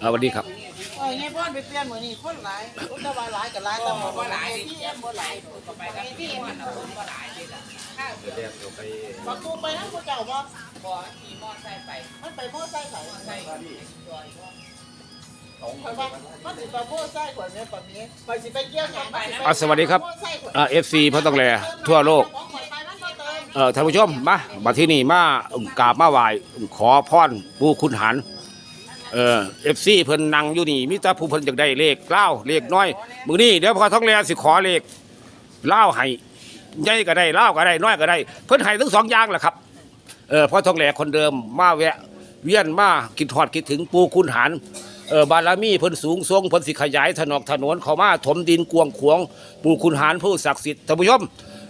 เออสวัสดีครับเออไงพ่อนไปเปลี่ยนมื้อนี้คนหลายคนตะวันหลายกับหลายตะวันบ่หลายที่เอ็มบ่หลายก็ไปกันที่เอ็มบ่หลายนี่ล่ะประตูไปนำผู้เจ้าบ่บ่ขี่มอไซค์ไปมันไปมอไซค์ไสไสข่อยว่ามันสิไปมอไซค์กว่านี้ปานนี้ไปสิไปเกี่ยวหยังมันสิไปอะสวัสดีครับมอไซค์กว่าอ่าเอฟซีพระต้องแลทั่วโลกของข่อยไปมันบ่เติมเออท่านผู้ชมมามาที่นี่มากราบมาไหว้ขอพรผู้คุณหัน เออเอฟซีเพิ่นนั่งอยู่นี่มีแต่ผู้เพิ่นอยากได้เลขเล่าเลขน้อยมือนี้เดี๋ยวพอท้องแลสิขอเลขเล่าให้ใหญ่ก็ได้เล่าก็ได้น้อยก็ได้ เพิ่นให้ทั้งสองอย่างแหละครับเออพอท้องแลคนเดิมมาแวะ เวียนมาคิดทอดคิดถึงปูคุณหันเออบารมีเพิ่นสูงทรงเพิ่นสิขยายถนอกถนนเขามาถมดินกวงขวง ปูคุณหันผู้ศักดิ์สิทธิ์ท่านผู้ชม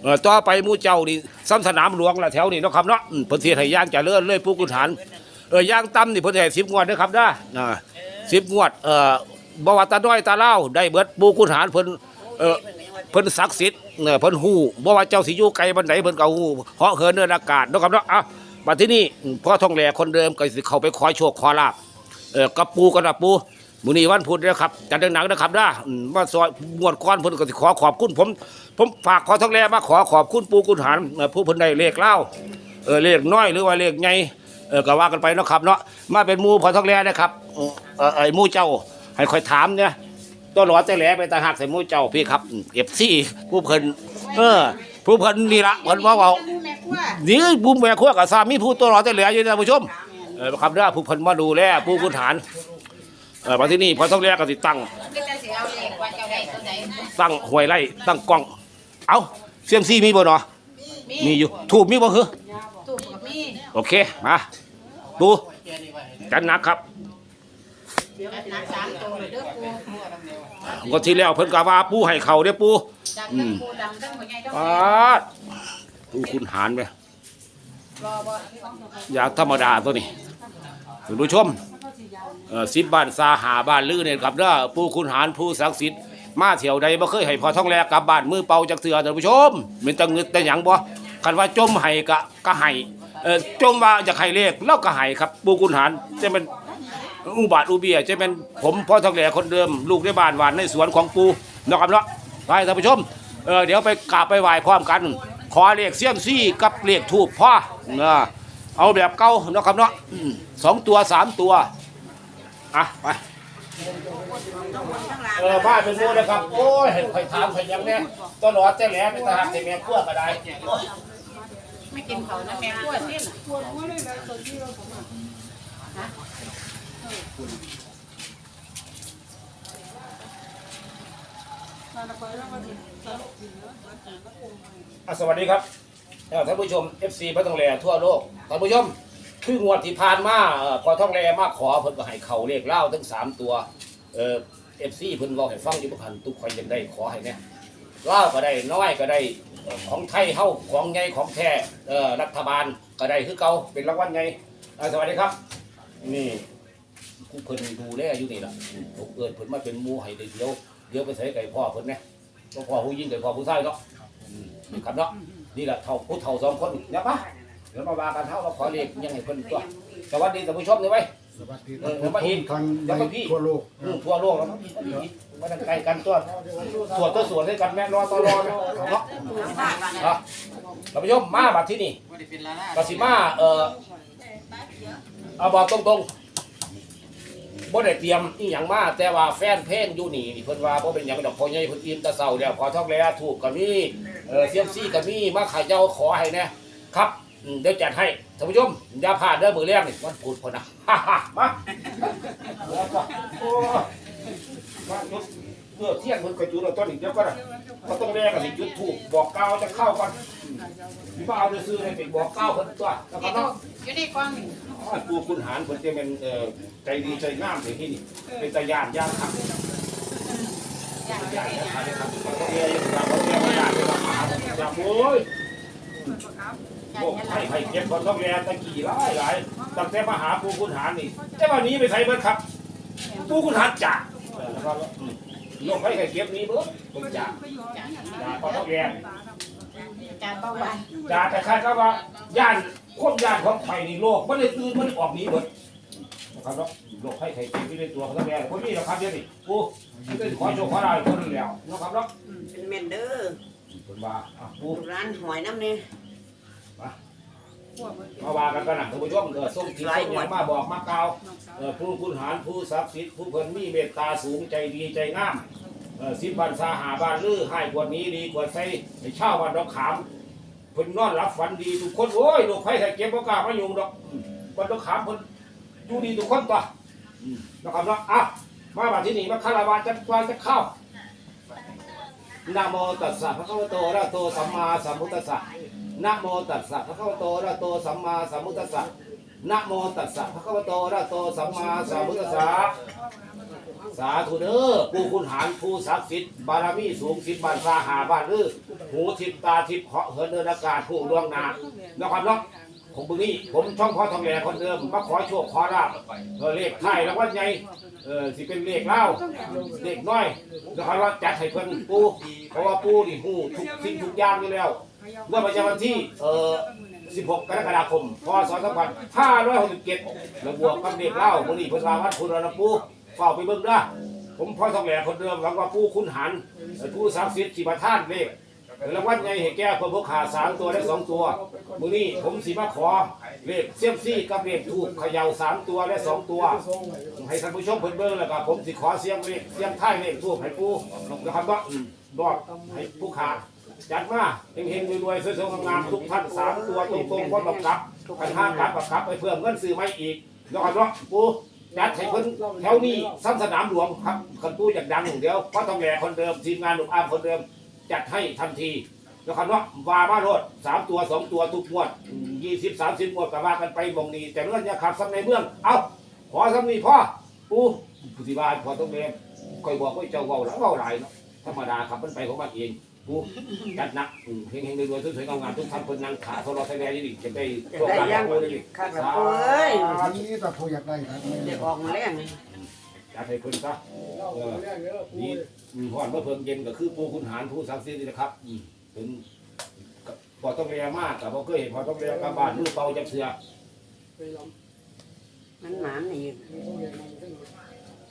เออต่อไปมู่เจ้านี่ซ้ำสนามหลวงละแถวนี่เนาะครับเนาะเพิ่นสิให้ย่างจะเลื่อนเลื่อยผู้กุศล เออย่างต่ำนี่เพิ่นให้10งวดเด้อครับเด้ออ่า10งวด เอ่อบ่ว่าตาน้อยตาเล่าวได้เบิดผู้กุศลเพิ่นเออเพิ่นศักดิ์สิทธิ์เออเพิ่นฮู้บ่ว่าเจ้าสิอยู่ไกลบันไดเพิ่นก็ฮู้เหาะเหินเดินอากาศเนาะครับเนาะอะบัดที่นี่อืมพ่อทองแหลคนเดิมก็สิเข้าไปขอโชคขอลาภเออกับปูกันนะปูมื้อนี้วันพุธเด้อครับจัดหนักๆนะครับเด้ออืมมาซอยงวดก่อนเพิ่นก็สิขอขอบคุณผมผมฝากขอทองแรมาขอขอบคุณปูกุณหารเอ่อผู้เพิ่นได้เลขเล่าเออเลขน้อยหรือว่าเลขใหญ่ เออก็ว่ากันไปเนาะครับเนาะมาเป็นหมูพอทองแรนะครับเออเออไอ้หมูเจ้าให้คอยถามเนี่ยตัวหลอดแต่แหลไปตาหักใส่หมูเจ้าพี่ครับเอฟซีผู้เพิ่นเออผู้เพิ่นนี่ละเพิ่นว่าเว่านี่บุ้มแหวกขั้วกับสามีผู้ตัวหลอดแต่แหลอยู่นะผู้ชมเออครับเด้อผู้เพิ่นมาดูแลผู้กุณหารเออมาที่นี่พอทองแรก็สิตั้งก็จะสิเอาเลขว่าเจ้าใดตัวใดตั้งหวยไล่ตั้งกล้อง เอาเซียมซี่มีบ่เนาะมีอยู่ถูกมีบ่คือ โอเค มาดูกันหนักครับนักสามตัวเลยเด้อปูก็ที่แล้วเพิ่นก็ว่าปูให้เขาเด้อปูจากทั้งปูดำทั้งหัวใหญ่ทั้งปาดปูคุณหารไปรอบ่อยากธรรมดาตัวนี้คุณผู้ชมเออสิบบ้านซาหาบ้านลือเนี่ยครับเด้อปูคุณหารผู้ศักดิ์สิทธิ์มาเที่ยวใดบ่เคยให้พอท้องแลกลับบ้านมือเปล่าจักเทื่อท่านผู้ชมเป็นตะงึดแต่หยังบ่คันว่าจมให้ก็ก็ให้ เออจมว่าจะให้เลขแล้วก็ให้ครับปูคุณหารจะเป็นอุบาทอุเบียจะเป็นผมพ่อทองแหล่คนเดิมลูกในบ้านหวานในสวนของปูนะครับเนาะไปท่านผู้ชมเออเดี๋ยวไปกราบไปไหว้พร้อมกัน ขอเลขเสี้ยมซี่กับเลขทูบพ่อเออเอาแบบเก่านะครับเนาะอืมสองตัวสามตัวอะไปเออบ้านเป็นโมนะครับโอ้ยเห็นใครถามใครยังเนี่ยต้นหลอดแต่แหลเป็นทหารแต่แม่ขั้วก็ได้ ไม่กินเขานะแม่กล้วยเส้นอะสวัสดีครับท่านผู้ชม FC พระทองแลทั่วโลกท่านผู้ชมคืองวดที่ผ่านมาเอ่อพอทองแลมาขอเพิ่นก็ให้เขาเลขเล่าทั้งสามตัวเอ่อ FC เพิ่นบอกให้ฟังอยู่บ่คันทุกคนยังได้ขอให้แน่เล่าก็ได้น้อยก็ได้ ของไทยเฮาของใหญ่ของแท่รัฐบาลก็ได้คือเก่าเป็นรางวัลใหญ่อะสวัสดีครับ นี่ผู้เพิ่นดูแลอยู่นี่ล่ะผมเอิ้นเพิ่นมาเป็นมูให้เดียวเดี๋ยวไปใส่ไก่พ่อเพิ่นน่บ่พ่อผู้หญิงไก่พ่อผู้ชายเนาะนี่ครับเนาะนี่แหละเท่าผู้เท่าสองคนเนี่ยปะเดี๋ยวมาว่ากันเท่าเราขอเรียกยังไงเพิ่นตัวสวัสดีท่านผู้ชมนี่ไว้ สวัสดีเออเดี๋ยวมาอีกทางเดี๋ยวมาพี่ทั่วโลกอืมทั่วโลกแล้วมาพี่มาพี่มาทางไกลกันตัวสวดตัวสวดให้กันแม่รอตอรอเนาะเนาะอะท่านผู้ชมมาบัดที่นี่บัดสิมาเอ่อเอาบอกตรงๆบ่ได้เตรียมอีหยังมาแต่ว่าแฟนเพลงอยู่นี่นี่เพิ่นว่าบ่เป็นหยังดอกพ่อใหญ่เพิ่นอิ่มแตะเช้าแล้วขอท้องแล้วถูกก็มีเออเสียมซี่ก็มีมาขายเจ้าขอให้แน่ครับ อืมเดี๋ยวจัดให้ท่านผู้ชมอย่าพลาดเด้อมื้อแรกนี่วันพุธพุ่นนะมาแล้วก็โอ้มาจุดเมื่อเที่ยงเพิ่นก็จุดแล้วต้นอีกเดี๋ยวก็ได้ก็ต้องแรกก็สิจุดถูกบอกกล่าวจะเข้าก่อนอืมพี่บ่าวจะซื้อให้ไปบอกกล่าวเพิ่นตัวแล้วก็นี่เนาะอยู่ในกล่องนี่อ๋อปูคุณหารเพิ่นจะเป็นเอ่อใจดีใจงามเลยที่นี่เป็นตาญาณย่างขับอย่างย่างขับเลยครับเขาเรียกอย่างเขาเรียกว่าย่างเลยครับอย่าโอ้ย โอ้ให้ให้เก็บคนต้องแลตะกี้หลายหลายตั้งแต่มาหาปูคุณหารนี่แต่วันนี้ไปใส่เบิดครับ ปูคุณหารจ่าเออแล้วก็อืมลงไปให้เก็บนี้เบิดเป็นจ่าจ่าคนต้องแลจานเบาหวานจ่าแต่ใครก็ว่าย่านควบย่านของไผ่นี่โลกมันเลยตื่นมันออกหนี้เบิดนะครับเนาะโรคไข้ไข้เจ็บที่ในตัวเขาต้องแก้คนนี้นะครับเดี๋ยวนี้ปูเป็นขอโชคขอลาบคนนึงแล้วนะครับเนาะเป็นเมนเดอร์คนว่าอะปูร้านหอยน้ำนี่ มาว่ากันกันนะท่านผู้ชมเออส่งที่ส่งอย่างมาบอกมากล่าวเออผู้คุณหารผู้ศักดิ์สิทธิ์ผู้เพิ่นมีเมตตาสูงใจดีใจงามเออสิบบันซาหาบ้านลือให้กว่านี้ดีกว่าใส่ให้เช่าวันดอกขามเพิ่นนอนหลับฝันดีทุกคนโอ้ยโรคไข้ไข้เจ็บบ่กล้ามายุงดอกวันดอกขามเพิ่นอยู่ดีทุกคนตัวอืมนะครับเนาะอะมาบัดที่นี่มาคารวะจัดวาจัดข้าวนะโมตัสสะพระคัมภโตอะระหะโตสัมมาสัมพุทธัสสะ นะโมตัสสะภะคะวะโตอะระโตสัมมาสัมพุทธัสสะนะโมตัสสะภะคะวะโตอะระโตสัมมาสัมพุทธัสสะสาธุเด้อผู้คุณหารผู้ศักดิ์สิทธิ์บารมีสูงสิบบ้านฟ้าหาบ้านลือหูทิพย์ตาทิพย์เหาะเหินเดินอากาศผู้ดวงนานะครับเนาะของบุนี้ผมช่องพ่อทองแหล่คนเดิมมาขอโชคขอลาบเออเลขไทยแล้วว่าไงเออสิเป็นเลขเล่าเลขน้อยนะครับว่าจัดให้เพิ่นปูเพราะว่าปูนี่หูทุกสิ่งทุกอย่างอยู่แล้ว เมื่อประจำวันที่เอ่อ16 กรกฎาคม พศ 2567ระบวกกับเด็กเล่ามื้อนี้เพิ่นวาวัดพุทธรปูเฝ้าไปเบิ่งเด้อผมพ่อทองแหล่คนเดิมหวังว่าผู้คุณหันผู้ศักดิ์สิทธิ์ที่ประทานเลขรางวัลใหญ่ให้แก่คนพวกขาสามตัวและสองตัวมือนี้ผมสิมาขอเลขเซียมซี่กับเลขทูบเขย่าสามตัวและสองตัว ให้ท่านผู้ชมเพิ่นเบิ่งแล้วก็ผมสิขอเสียงเลขเสียงท้ายเลขทูบให้ปู่นะครับว่าอืมบอกให้ผู้ขา จัดมาเฮงๆรวยๆสวยๆงามๆทุกท่านสามตัวตรงๆพร้อมกับกลับกันห้ากลับกับกลับไปเพิ่มเงินซื้อไม่อีกแล้วกันเนาะปูจัดให้เพิ่นแถวนี้ซ้ำสนามหลวงครับคันปูอยากดังเดี๋ยวก็ต้องแหล่คนเดิมทีมงานหนุ่มอาร์มคนเดิมจัดให้ทันทีแล้วกันเนาะวามาโลดสามตัวสองตัวทุกงวดยี่สิบสามสิบงวดก็ว่ากันไปมองนี้แต่เรื่องเนี่ยขับซ้ำในเมืองเอาขอซ้ำนี้พ่อปูผู้ที่บ้านพอต้องแหล่คอยบอกว่าเจ้าเว้าหลังเว้าหลายเนาะธรรมดาครับมันไปของมันเอง ปูจัดหนักอืมเฮงๆรวยๆสวยๆงามๆทุกท่านคนนั่งขาโซโลไทยแลนด์นี่จะได้โชคลาภปูนี่ข้ากับปูเอ้ยอันนี้แต่ผู้อยากได้ครับเด็กออกมาแล้วจัดให้เพิ่นซะเออนี่อืมพรเมื่อเพิ่มเย็นก็คือปูคุณหารผู้ศักดิ์สิทธิ์นี่นะครับอืมถึงกับพอต้องเรียมากกับพอเคยเห็นพอต้องเรียกลับบ้านมือเป่าจับเสือมันหนามนี่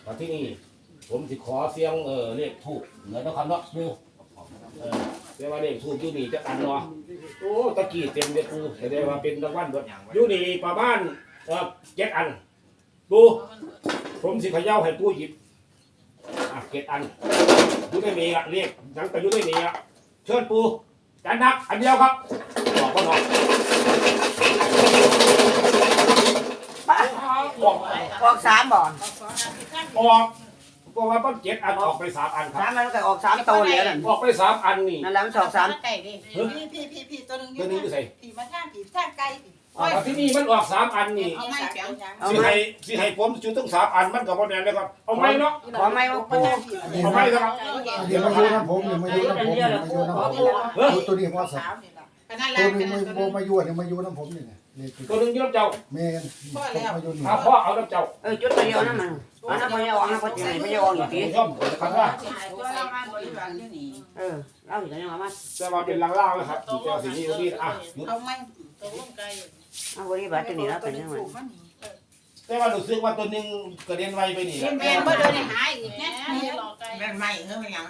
มาที่นี่ผมสิขอเสียงเออเลขทูบเหนือนะครับเนาะปู เออเรียกว่าเลขทูบอยู่นี่จะอันเนาะโอ้ตะกี้เต็มเลยปูแสดงว่าเป็นรางวัลเบิดอยู่นี่ประมาณเออเจ็ดอันดูผมสิเขย่าให้ปูหยิบอะเจ็ดอันอยู่ในนี้อะเรียกยังแต่อยู่ในนี้อะเชิญปูจานนักอันเดียวครับบอกก็หน่อยป้าออกออกสามบ่อนออก เพราะว่าต้องเจ็ดอันออกไปสามอันคสารับ มมันก็ออกสามตัวแล้วนั่นออกไปสามอันนี่ นั่นแหละมันสองสามไก่ดิพี่พี่พี่พี่ตัวหนึงตัวนี้ไม่ใส่พี่มาท่าพี่ท่าไก่พี่อะที่นี่มันออกสามอันนี่เอาไม่เสียงยังเอาสิไหมให้สิให้ผมจุดตั้งสามอันมันกับว่าแน่เลยครับเอาไหมเนาะขอไหมว่าปูเอาไหมครับเดี๋ยวมาอยู่น้ำผมเดี๋ยวมาอยู่น้ำผมเดี๋ยวมาอยู่น้ำผมเฮ้ยตัวนี้ว่าสัตสาวว์นี่ล่ะขนาดตัลาวนี้กันมาตัวโบมาอยู่เนี่ยมาอยู่น้ำผมนี่เนี่ยนี่ตัวหนึงอยืมเจ้าเมนมาอยู่นี่เอาพ่อเอาน้ำเจ้าเออจุดตัวเดียวนั่นมันอันนั้นไม่ยอมนะเพราะจะไม่ยอมอีกทีผู้ชมนะครับว่าตัวเรามาบริวารอยู่นี่เออเล่าอยู่กันยังมาจะมาเป็นล่างๆนะครับที่เจ้าสิ่งนี้ตรงนี้อะหยุดเอาไม่ตกลงไก่เอาบริบาตตัวนี้แล้วเป็นยังไงแต่ว่ารู้สึกว่าตัวหนึงกระเด็นไวไปนี่เปลี่ยนบ่เดินหายอีกแน่นี่รอไก่แม่นไม่เฮ้ยไม่ยัง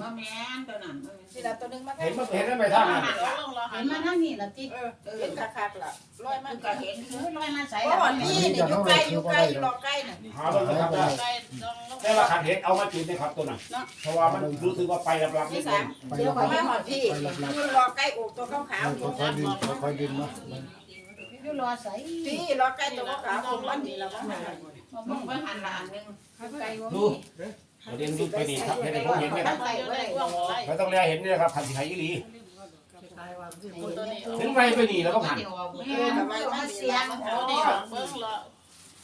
บ่แม่นตัวนั้นนี่ล่ะตัวหนึงมาเห็นมันเห็นได้ไหมท่านหันลงรอหันมาทางนี้ล่ะติเออเห็นคักๆล่ะร้อยมัมันนก็เห็นคือลอยมาใส่เพราะว่าพี่นี่อยู่ใกล้อยู่ใกล้อยู่รอใกล้น่ะหาเบิ่งนะครับได้ไก่ลงลงแต่ว่าขันเห็ดเอามาจุดนะครับตัวนั้นเพราะว่ามันรู้สึกว่าไปรับๆนิดนึงไปเดี๋ยวรับขอมาหอดพี่พี่รอใกล้อกตัวขาวๆค่อยๆดินค่อยๆดินเนาะอยู่รอใส่พี่รอใกล้ตัวขาวๆผมมันนี่แล้วมันมึงไปหันหลานนึงไก่บ่ดู ประเด็นดูไปนี่ครับเห็นในพวกเห็นไหมครับไก่บ่ได้ว่องไก่ไม่ต้องแลเห็นนี่นะครับขันสีไทยอีหลีตัวนี้ถึงไปไปนี่แล้วก็หันเออทำไมมันเสียงเขาเนี่ยเบิ่งละ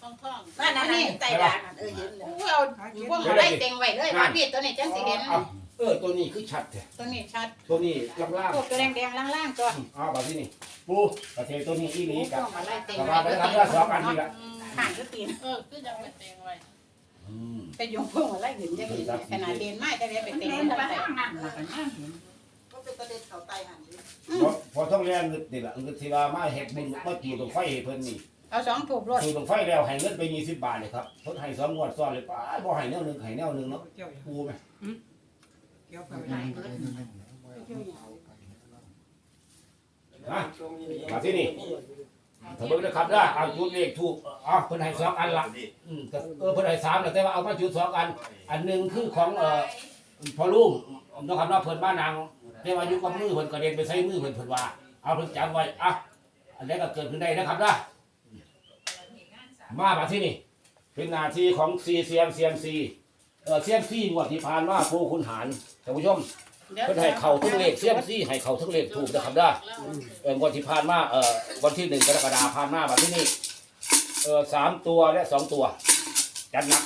ท่องท่องนั่นนี่ใต้ด่านเออเห็นเลยกูเอาพวกอะไรเต็งไว้เลยว่าพี่ตัวนี้จังสิเห็นเออตัวนี้คือชัดแท้ตัวนี้ชัดตัวนี้ล่างพวกตัวแดงๆล่างๆตัวๆอ้าวแบบที่นี่ปูประเทศตัวนี้อีหลีพกับวกอะไรเต็งกับไว้ว่าไปทำได้สองอันนี่ละห่างก็ตีนเออคือยังไม่เต็งไว้ ไปยงพวกอะไรเห็นจะเห็นขนาดเรียนไม่จะเรียนไปเต็งไปทางนั้นล่ะกันนะก็เป็นประเด็นเขาไตหันดิพอต้องแรงเงินนี่แหละเงินที่ว่ามาเห็ดบุญมาจูดตรงไฟเพิ่นนี่เอาสองถูกรถคือต้องไฟแล้วให้เงินไปยี่สิบบาทเลยครับทดให้สองงวดซ้อนเลยป้าบ่ให้แนวหนึงให้แนวหนึงเนาะปูไหมนะมาที่นี่ ถ้าเบิ่งนะครับเด้อเอาจุดเลขถูกอ๋อเพิ่นให้สองอันละอืมแต่เออเพิ่นให้สามแล้วแต่ว่าเอามาจุดสองอัน อันหนึ่งคือของเอ่อพอลุงนะครับเนาะเพิ่นมานางแต่ว่าอยู่กับมือเพิ่นกระเด็นไปใส่มือเพิ่นเพิ่นว่าเอาเพิ่นจำไว้อะอันนี้ก็เกิดขึ้นได้นะครับเด้อมามาที่นี่ เป็นหนาทีของ CCM CMC เซียมซีเอ่อ CMC งวดที่ผ่านมาผู้คุณหารท่านผู้ชม เพิ่นให้เข้าทั้งเลข CMC ให้เข้าทั้งเลขถูกนะครับเด้อเอ่องวดที่ผ่านมาเอ่อวันที่หนึ่งกรกฎาคมผ่านมาบัดที่นี่เอ่อสามตัวและสองตัวจัดหนัก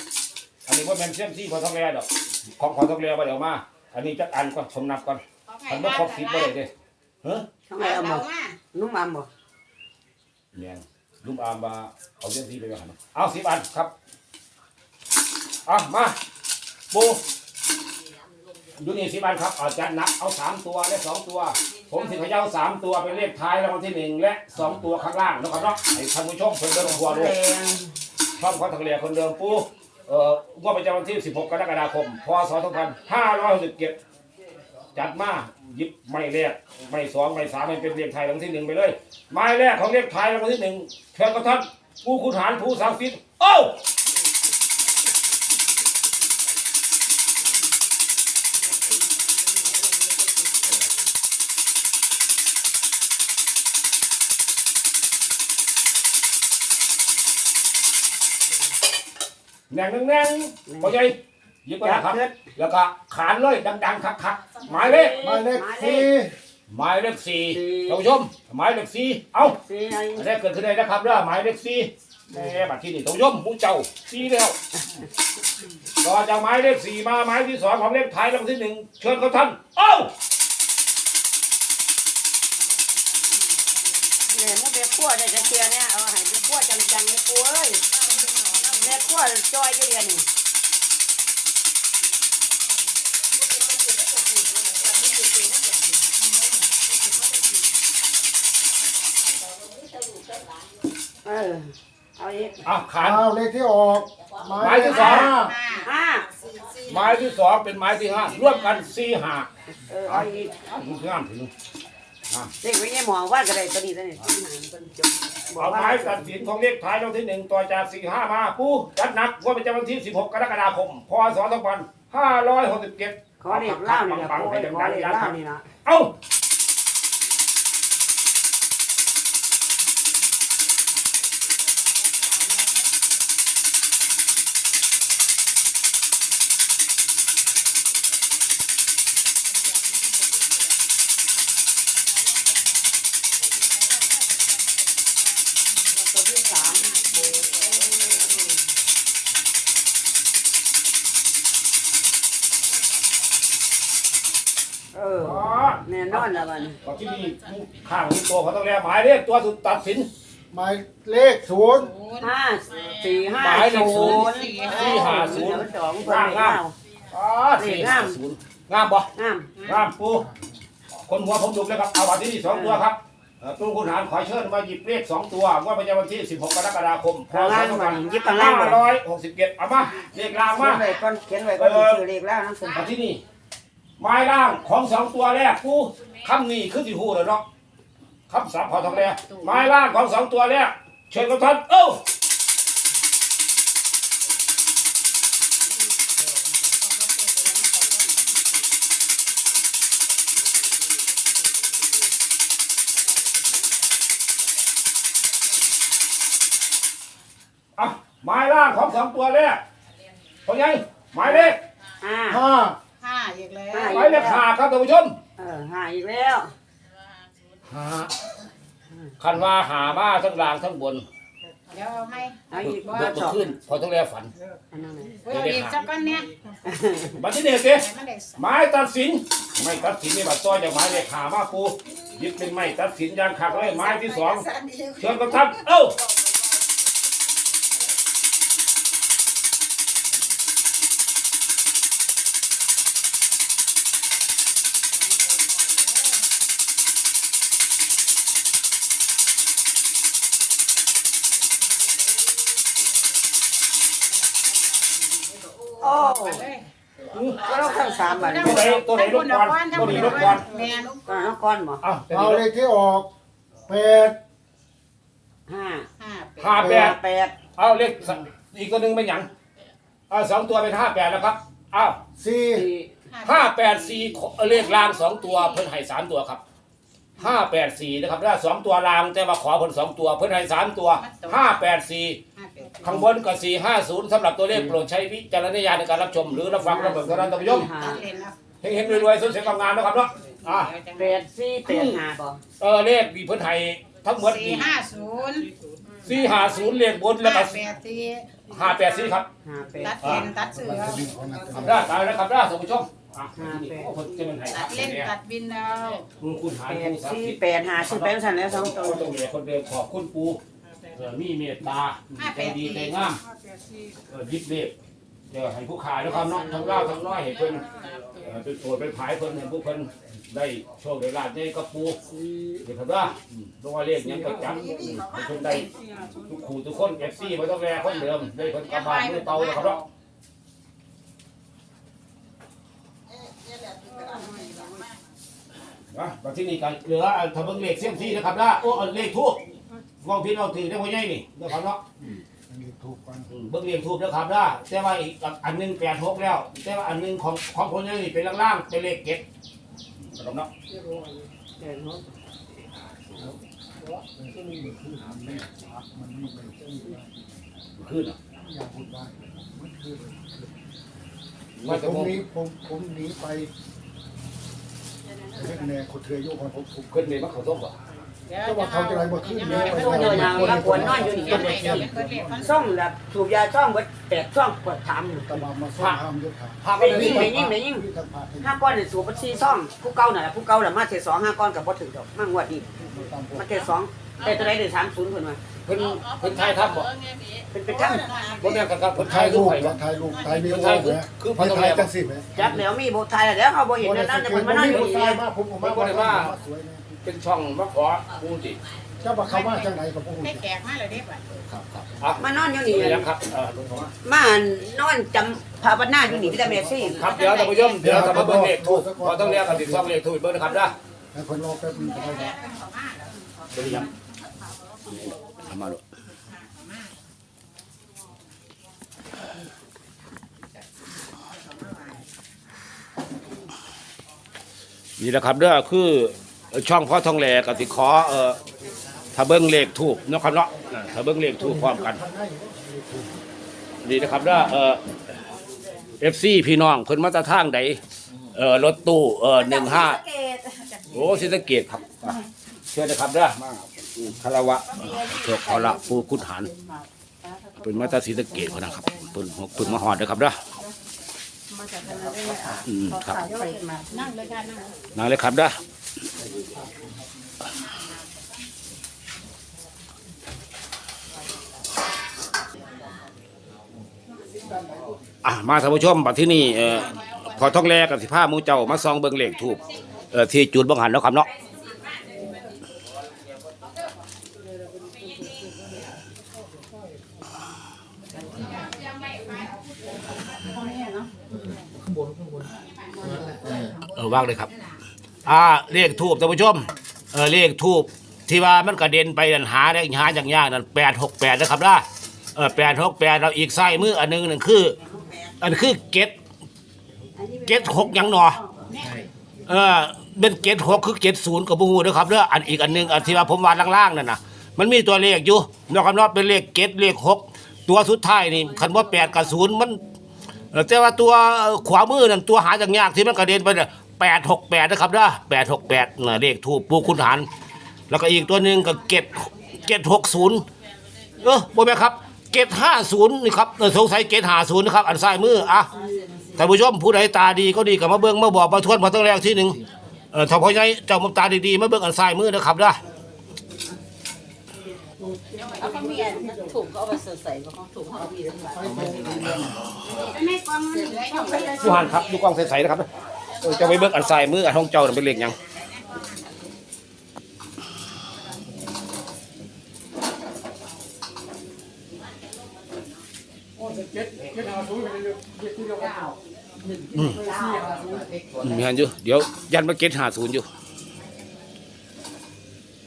อันนี้ว่าแม่น CMC พอท้องแลดอก ของพอท้องแลบ่เดี๋ยวมา อันนี้จักอันก่อนผมนับก่อนมันบ่ครบสิบบ่ได้เด้ทำไมเอามานุ่มอำบ่แม่นลุงอามว่าเอา CMC ไปไว้หั่นเอาสิบอันครับเอามาปู ดูนี่สิบอันครับเอาจัดหนักเอาสามตัวและสองตัว ผมสิพยาวสามตัวเป็นเลขท้ายรางวัลที่หนึ่งและสองตัวข้างล่างนะครับเนาะให้ท่านผู้ชมเพิ่นเดินหัวด้วยพร้อมขอทางเรียคนเดิมปูเอ่องวดประจำวันที่ 16 กรกฎาคม พศ 2567จัดมาหยิบไม้แรกไม้สองไม้สามมันเป็นเลขไทายรางวัลที่หนึ่งไปเลยไม้แรกของเลขไทายรางวัลที่หนึ่งเชิญกับท่านผู้คุณหารผู้สังสิทธิ์โอ้า แหน่งแหน่งๆบ่ใหญ่หยิบไปนะครับ แล้วก็ขานเลยดังๆคักๆหมายเลขหมายเลขสี่หมายเลขสี่ท่านผู้ชมหมายเลขสี่เอาสี่ไอ้อันนี้เกิดขึ้นได้นะครับเด้อหมายเลขสี่แหม่บัดที่นี่ท่านผู้ชมผู้เจ้าสี่แล้วต่อจากหมายเลขสี่มาหมายที่สองของเลขท้ายรางวัลที่หนึ่งเชิญเขาท่านเอ้าเนี่ยมันเป็นขั้วได้จะเทียเนี่ยเอาให้เป็นขั้วจังๆเลยกูเอ้ย แม่ขั้วจอยจะเรียนนี่เออเอาอีกอะขานเอาเลขที่ออกหมายหมายเลที่ขสอง ห้าห้าหมายที่สองเป็นหมายที่ห้าร่วมกันสี่ห้าเออเอาอีกถึงงามถึง เด็กไว้เนี่ยหมอว่าก็ได้ตัวนี้ตัวนี้ที่ไหนเป็นจบเอาหมายตัดสินของเลขท้ายรางวัลที่หนึ่งต่อจากสี่ห้ามาผู้จัดหนักงวดประจำวันที่สิบหกกรกฎาคมพศสองพันห้าร้อยหกสิบเจ็ดขอเด็กเล่านี่แหละปังขๆให้อเด็ดักงๆเล่ายัดนี่นะเอ้า แล้วมันก่อนที่นี่ข้างที่ตัวเขาต้องเรียกหมายเลขตัวสุดตัดสินหมายเลขศูนย์ ห้าสี่ห้าหมายเลขศูศูนนย์ย์สี่ห้าศูนย์เดี๋ยวสองคนไม่เล่าอ๋อสี่ห้าศูนย์งามบ่งามงามปูคนหัวผมดุเลยครับเอาวันที่นี่สองตัวครับเอ่อตู้คุณหารขอเชิญมาหยิบเลขสองตัวงว่าประจำวันที่ 16 กรกฎาคมพข้างศล่างมันยิบข้างล่างมัน2567เอามาเลขรางเขียมานไว้ก่อนเขียนไว้ก่อนชื่อเลขแล้วน้ำส้มเอาที่นี่ ไม้ล่างของสองตัวแรกปูคำนี้คือสิฮู้เลยเนาะคำสามพอทองแรกไม้ล่างของสองตัวแรกเชิญกับท่านเอ้าอะหมายล่างของสองตัวแรกเพราะไงหมายเลขห้าห้าห้า อีกแล้ว หมายเลขขาดครับท่านผู้ชมเออห้าอีกแล้วหาคันว่าหามาทั้งล่างทั้งบนเดี๋ยวเอาให้เอาอีกเดือดขึ้นพอต้องแลฝัน อันนั้นเลยเว้ยเอาอีกสักก้อนเนี่ยบัดที่นี่สิให้มันได้หมายตัดสิน ไม่ตัดสินนี่บัดต่อจากหมายเลขขามาปูยึดเป็นไม่ตัดสินอย่างขักเลยหมายที่สองเชิญกับท่านเอ้า โอ้ไปเลยก็ต้องทั้งสามบัดตัวไหนตัวไหนลูกบอลตัวนี้ลูกบอลแม่นก็น้องก้อนบ่อ้าวเอาเลขที่ออกแปดห้าห้าแปดห้าแปดแปดเอาเลขสอีกตัวหนึ่งเป็นหยังเอาสองตัวเป็นห้าแปดแล้วครับอ้าวสี่สี่ห้าแปดสี่เลขรางสองตัวเพิ่นให้สามตัวครับห้าแปดสี่นะครับถ้าสองตัวรางแต่ว่าขอเพิ่นสองตัวเพิ่นให้สามตัวห้าแปดสี่ห้าแปด ข้างบนก็สี่ห้าศูนย์สำหรับตัวเลขโปรดใช้วิจารณญาณในการรับชม หรือรับฟังรับเบิ่งเท่านั้นท่านผู้ชมห้าตัดเลนแล้วเฮงๆรวยๆสุดเสียงงามๆนะครับเนาะอะเดี๋ยวจังแปดสี่แปดห้าบ่เออเลขมีเพิ่นให้ทั้งหมดสี่นี่ห้าศูนย์สี่ห้าศูนย์เลขบนแล้วห้าก็แปดสี่ห้าแปดสี่ครับห้าแปดตัดเลนตัดเสือทำได้ตายแล้วครับได้ท่านผู้ชมอะนี่โอ้เพิ่นจะเป็นให้คตัรับดเล่นเนี่ยตัดบินเอาคุณคุณหาแปผู้ดศักดิ์สี่สิทธิ์แปดห้าสี่แปดสั่นแล้วสองตัวตรงนี้คนเดิมขอบคุณปู เออมีเมตตาใจดีใจงามห้าแปดสี่เออยิบเล็บเดี๋ยวให้ผู้ขายนะครับเนาะทั้งเล่าทั้งน้อยให้เพิ่นเออเป็นโปรดเป็นผายเพิ่นให้ผู้เพิ่นได้โชคได้ลาภได้กระปูเดี๋ยวครับว่าอืมลงมาเลขหยังก็จับอืมให้เพิ่นได้ทุกขู่ทุกคนเอฟซีไม่ต้องแลคนเดิมได้เพิ่นกระบาดมือเตานะครับเนาะนะมาที่นี่กันเหลือทำเบิ่งเลขเสียมซีนะครับนะโอ้เอาเลขทูบ มองพี่เอาถือได้พ่อใหญ่นี่นะครับเนาะถูกกันอืมเบิ่งเรียงทูบนะครับได้แต่ว่าอีกอันหนึงแปดหกแล้ว แต่ว่าอันหนึงของของคนนี้นี่เป็นล่างๆเป็นเลขเก็ดนะครับเนาะแปดหกขึ้นอะอยากพูดได้มันคือว่าจะผมมองหนี้ผมผมหนีไปเล่นแน่คนเทยโยกของผมผมขึ้นเลยมันเขาส้มป่ะเดี๋ยว ก็ว่าเขาจะอะไรมาขึ้นเนี่ยโอ้ยนางมาควรนอนอยู่นี่ก็เดี๋ยซ่องแบบสูบยาซ่องเบิดแปดซ่องปวดถามตะบามาสร้างห้ามยศขาพาไปยิ่งได้ยิ่งได้ยิ่งห้าก้อนเนี่ยสูบบัญชีซ่องผู้เก่าน่ะผู้เก่าน่ะมาเทสองห้าก้อนกับบ่ถึงดอกมางวดอีกตามาเทสองแต่ตัวไหนเดือดสามศูนย์คนมาเพิ่นเพิ่นทยทับบ่เป็นเป็นทั้งบ่แม่นกันครับเพิ่นทยยรูรูปปให้บ่ถ่ายรูปถ่ายมีโอ้ทายยคือนะคือพิ่นต้องยจังสิไหมจับแล้วมีโบไทยแล้วเขาบ่เห็นแล้วนั่นแต่มันมานั่งอยู่ถ่านี่ยมาผมผมมาสวยนะ เป็นช่องมาขอปูติเจ้าบ่เขามาจังไหนกับผมให้แขกมาเลยเด้ป่ะครับครับอะมานอนอยู่นี่นี่นะครับเออลงเข้ามามานอนจำภาวนาอยู่นี่พี่ตาเมซี่ครับเดี๋ยวท่านผู้ชมเดี๋ยวจะมาเบิ่งเลขทูบพอต้องเรียกกันติดซ่องเลขทูบเบิ่งนะครับนะให้คนรอแป๊บนึงก็ได้ครับเดี๋ยวยังทำมาลูกนี่แหละครับเด้อคือ ช่องพ่อทองแหลกับสิขอเอ่อถ้าเบิ้งเลขถูกเนาะครับเนาะอ่าถ้าเบิ้งเลขถูกพร้อมกันนี่นะครับเด้อเอ่อฟซีพี่น้องเพิ่นมาแตะทางใดเอ่อรถตู้เอ่อหนึ่งห้าโอ้สิสะเกตครับอะเชิญนะครับเด้อมาอืมคารวะโชคเอาละปูกุฏหันเป็นมาแตาศรีสะเกตคนนะครับเพิ่นเพิ่นมาหอดนะครับเด้ออืมครับนั่งเลยค่ะนั่งนั่งเลยครับเด้อ อะมาท่านผู้ชมบัดที่นี่เอ่อพอท้องแรกกับสิผ้ามูเจ้ามาซองเบิงเลขทูบเอ่อที่จุดบังหันแล้วครับเนาะเออว่างเลยครับ อ่าเลขทูบท่านผู้ชมเออเลขทูบที่ว่ามันกระเด็นไปนั่นหาได้หาอย่างยากนั่นแปดหกแปดนะครับล่ะเออแปดหกแปดเราอีกไส้มืออันหนึงหนึ่งคือ อันคือเกตเกตหกหยังหนอเออเป็นเกตหกคือเกตศูนย์กับบูฮูนะครับเด้ออันอีกอันหนึงอันที่ว่าผมวาดล่างๆนั่นนะมันมีตัวเลขอยู่นะครับเนาะเป็นเลขเกตเลขหกตัวสุดท้ายนี่คันว่าแปดกับศูนย์มัน แต่ว่าตัวขวามือนั่นตัวหาจากยากที่มันกระเด็นไปเนี่ย แปดหกแปดนะครับนะแปดหกแปดเลขถูกปูคุณหารแล้วก็อีกตัวหนึ่งก็เกตเกตหกศูนย์เออบ่แม่นครับ เกตห้าศูนย์นี่ครับเออสงสัยเกตห้าศูนย์นะครับ อันซ้ายมืออะท่านผู้ชมผู้ใดตาดีก็ดีกับมาเบิ้งมาบอกมาทวนมาตั้งแรกที่หนึ่งเออถ้าพ่อใหญ่เจ้ามุตาดีๆมาเบิ้งอันซ้ายมือนะครับนะเอาเขามีถุงก็เอาไปใส่ๆเขาถุงเขามีไม่กองมันเหลืออยู่ยูหันครับยูกล้องใสๆนะครับ เออจะไปเบิ้งอันซ้ายมืออันห้องเจ้าน่ะเป็นเลขหยังอ้แสดเจ็ดเจ็ดหาศูนย์ไปเลยเจ็ดที่เดียวกันอืมมีหันอยู่เดี๋ยวยันมาเก็ตหาศูนย์อยู่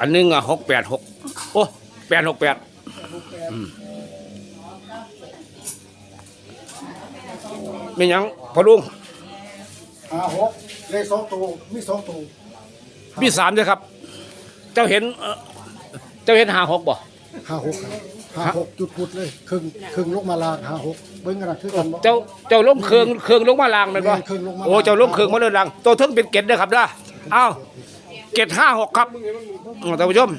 อันนึงอะหกแปดหกโอ้แปดหกแปดไม่หยังพอลุง หาหกเลขสองตัวมีสองตัวมีสามด้วยครับ เจ้าเห็นเอ่อเจ้าเห็นหาหกบ่ห้าหกครับห้าหกจุดพุดเลยครึ่งครึ่งลงมาลางห้าหกเบิ้งกันนะคือกันบ่ เจ้าเจ้าล้มเครืองเครืองลงมาลางแมันบ่แม่นเครื่องลงมาลาง โอ้เจ้าล้มเครืองมาเลยลางตัวเทิงเป็นเกตเด้อครับเด้ออ้าวเกตห้าหกครับอืมท่านผู้ชม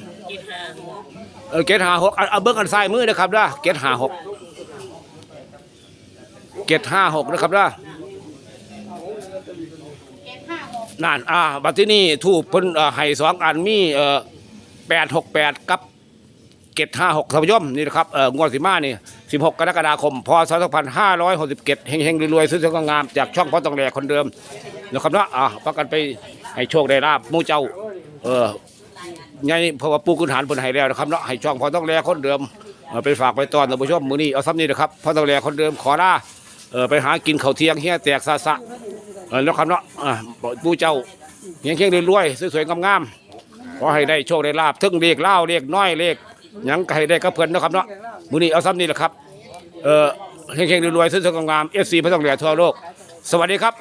เออเกตห้าหกเอาเอาเบิ้งอันซ้ายมือนะครับเด้อเกตห้าหกเกตห้าหกนะครับเด้อ เจ็ดห้าหก นั่นอ่าบัดที่นี่ทูบเพิ่นเอ่อให้สองอันมีเอ่อแปดหกแปดกับเกตห้าหกท่านผู้ชมนี่นะครับเอ่องวดสิมานี่สิบหกกรกฎาคมพศสองพันห้าร้อยหกสิบเจ็ดเฮงๆรวยๆซื้อๆงามๆจากช่องพ่อตองแหลคนเดิมนะครับเนาะอ่าประกันไปให้โชคได้ลาบหมู่เจ้า เออ ไงเพราะว่าปูกุนหารเพิ่นให้แล้วนะครับเนาะให้ช่องพ่อตองแหลคนเดิมเอาไปฝากไปตอนท่านผู้ชมมื้อนี้เอาซ้ำนี้นะครับพ่อตองแหลคนเดิมขอลาเออไปหากินข้าวเที่ยงเฮียแตกซะซะ เออแล้วครับเนาะอ่าปู่เจ้าเฮียงเคียงรวยๆสวยๆงามๆขอให้ได้โชคได้ลาบทึ่งเลขเล่าเลขน้อยเลขหยังก็ให้ได้กับเพิ่นเนาะครับเนาะมื้อนี้เอาซ้ำนี่แหละครับ เออเฮียงเคียงรวยๆสวยๆงามๆ FC พระต้องเหลือทั่วโลก สวัสดีครับ